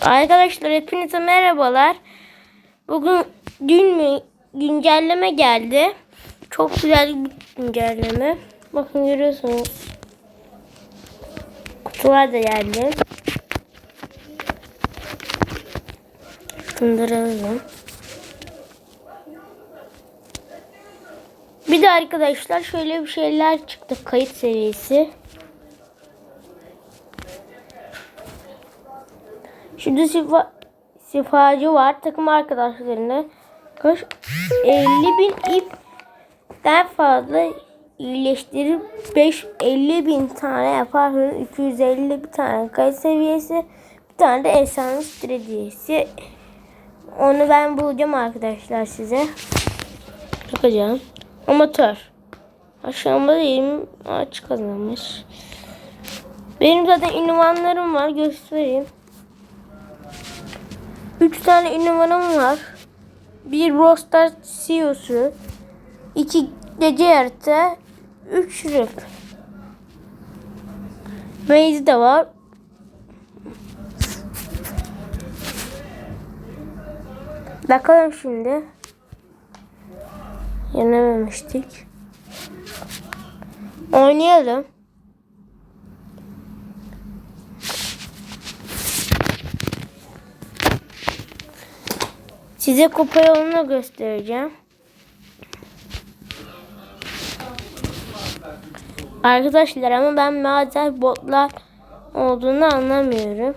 Arkadaşlar hepinize merhabalar. Bugün dün mü güncelleme geldi. Çok güzel güncelleme. Bakın görüyorsunuz. Kutular da geldi. Alalım. Bir de arkadaşlar şöyle bir şeyler çıktı. Kayıt seviyesi. Şurada şifa, şifacı var. Takım arkadaşlarına kaç 50 bin ipten fazla iyileştirip 5 50 bin tane yaparsanız 250 bir tane kayıt seviyesi bir tane de efsane hediyesi. Onu ben bulacağım arkadaşlar size. Bakacağım. Amatör. Aşağımda 20 aç kazanmış. Benim zaten ünvanlarım var. Göstereyim. 3 tane ünvanım var. Bir Rostar CEO'su. 2 gece yarıtı. 3 rip. Maze de var. Bakalım şimdi. Yenememiştik. Oynayalım. Size kupa yolunu göstereceğim. Arkadaşlar ama ben bazen botlar olduğunu anlamıyorum.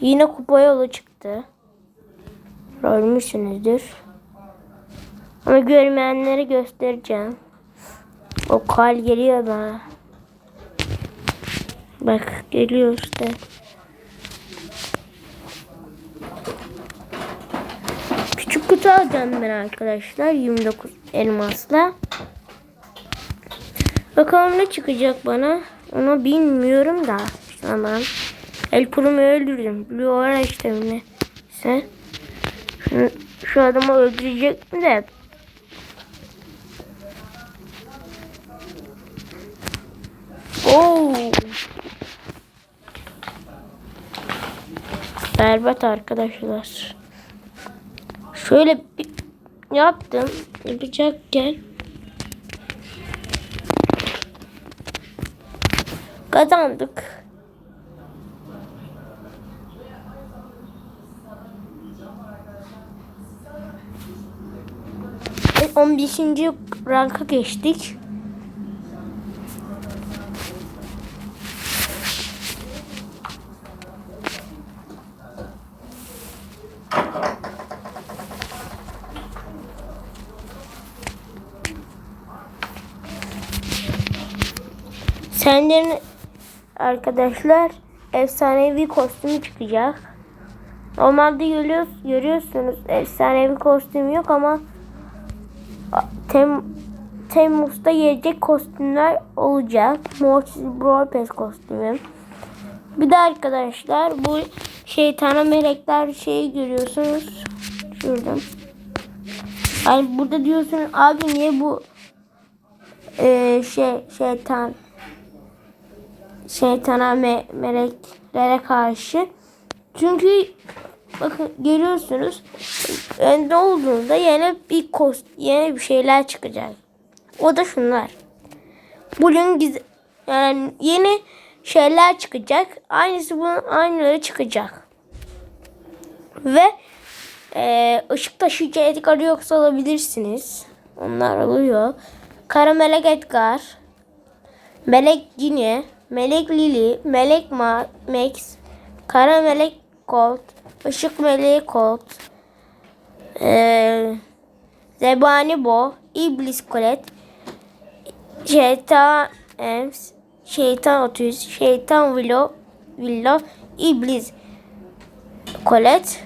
Yine kupa yolu çıktı. Ölmüşsünüzdür. Ama görmeyenlere göstereceğim. O kal geliyor bana. Bak geliyor işte. Kutu alacağım ben arkadaşlar. 29 elmasla. Bakalım ne çıkacak bana. Onu bilmiyorum da. Tamam. El kurumu öldürdüm. Blue işte neyse. Şu, şu adamı öldürecek mi de. Oo. Berbat arkadaşlar. Şöyle yaptım. Yapacakken kazandık. Ve 15. ranka geçtik. Senden arkadaşlar efsanevi kostümü çıkacak. Normalde görüyor, görüyorsunuz efsanevi kostüm yok ama Tem, Temmuz'da gelecek kostümler olacak. Mortis Pass kostümü. Bir de arkadaşlar bu şeytana melekler şeyi görüyorsunuz. Şurada. Yani burada diyorsunuz abi niye bu e, şey şeytan şeytana me meleklere karşı çünkü bakın görüyorsunuz önde olduğunda yeni bir kost yeni bir şeyler çıkacak. O da şunlar. Bugün yani yeni şeyler çıkacak. Aynısı bunun aynıları çıkacak. Ve e, ışık taşıyıcı Edgar yoksa alabilirsiniz. Onlar oluyor. Kara Melek Edgar. Melek Gine. Melek Lily. Melek Ma Max. Kara Melek Colt. Işık Meleği Colt. Ee, Zebani Bo. İblis Kolet. Şeytan Ems. Şeytan 30. Şeytan Willow. Willow. İblis Kolet.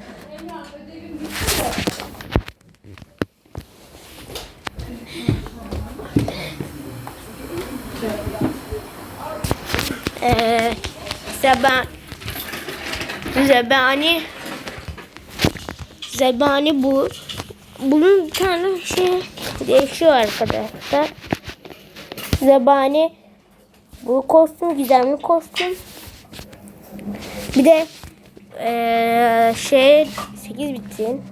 Zeba Zebani Zebani bu. Bunun bir tane şey değişiyor arkadaşlar. Zebani bu kostüm gizemli kostüm. Bir de eee şey 8 bitin.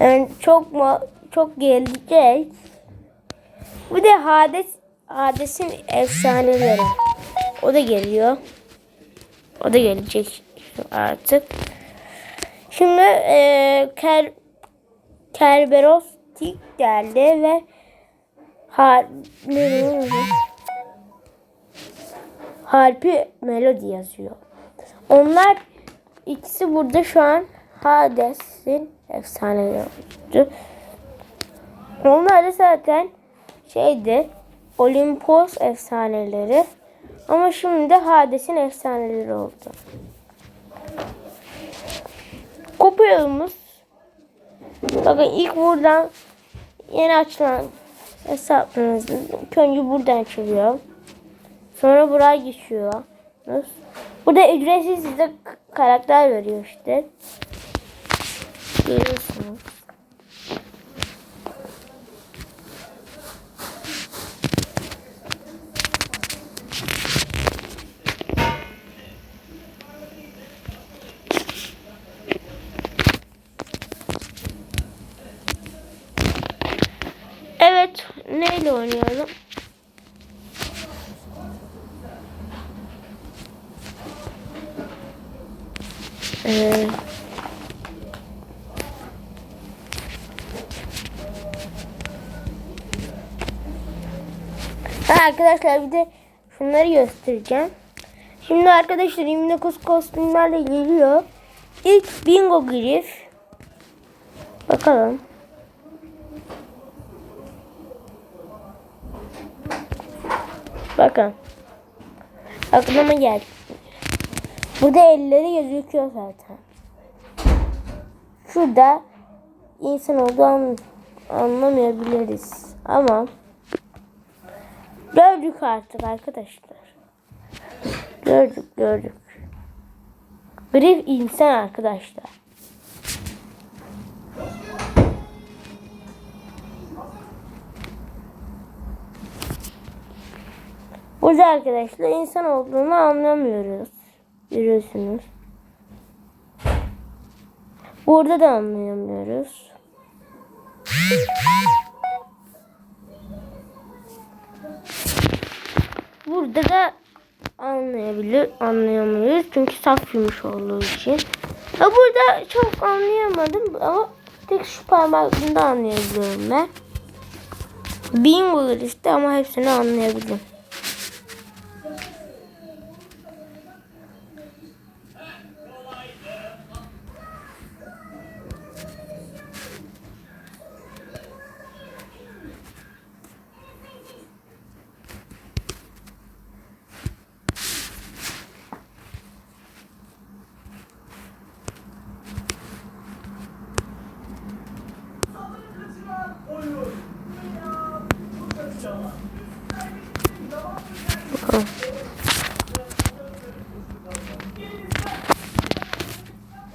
Yani çok mu çok gelecek. Bir de Hades Hades'in efsaneleri. O da geliyor. O da gelecek artık. Şimdi eee Ker Kerberos Tik geldi ve har ne? Harpi Melody yazıyor. Onlar ikisi burada şu an Hades'in efsaneleri. Onlar da zaten şeydi Olimpos efsaneleri ama şimdi de Hades'in efsaneleri oldu. Kupa Bakın ilk buradan yeni açılan hesaplarınız ilk önce buradan açılıyor. Sonra buraya geçiyor. Burada ücretsiz size karakter veriyor işte. Görüyorsunuz. Oynayalım? Ee, arkadaşlar bir de şunları göstereceğim. Şimdi arkadaşlar 29 kostümlerle geliyor. İlk bingo grif. Bakalım. Bakın. Aklıma geldi. Burada elleri gözüküyor zaten. Şurada insan olduğu an, anlamayabiliriz. Ama gördük artık arkadaşlar. Gördük gördük. Grif insan arkadaşlar. Burada arkadaşlar insan olduğunu anlamıyoruz. Görüyorsunuz. Burada da anlayamıyoruz. Burada da anlayabilir, anlayamıyoruz çünkü saf yumuş olduğu için. Ha burada çok anlayamadım ama tek şu parmağımda anlayabiliyorum ben. Bingo işte ama hepsini anlayabildim.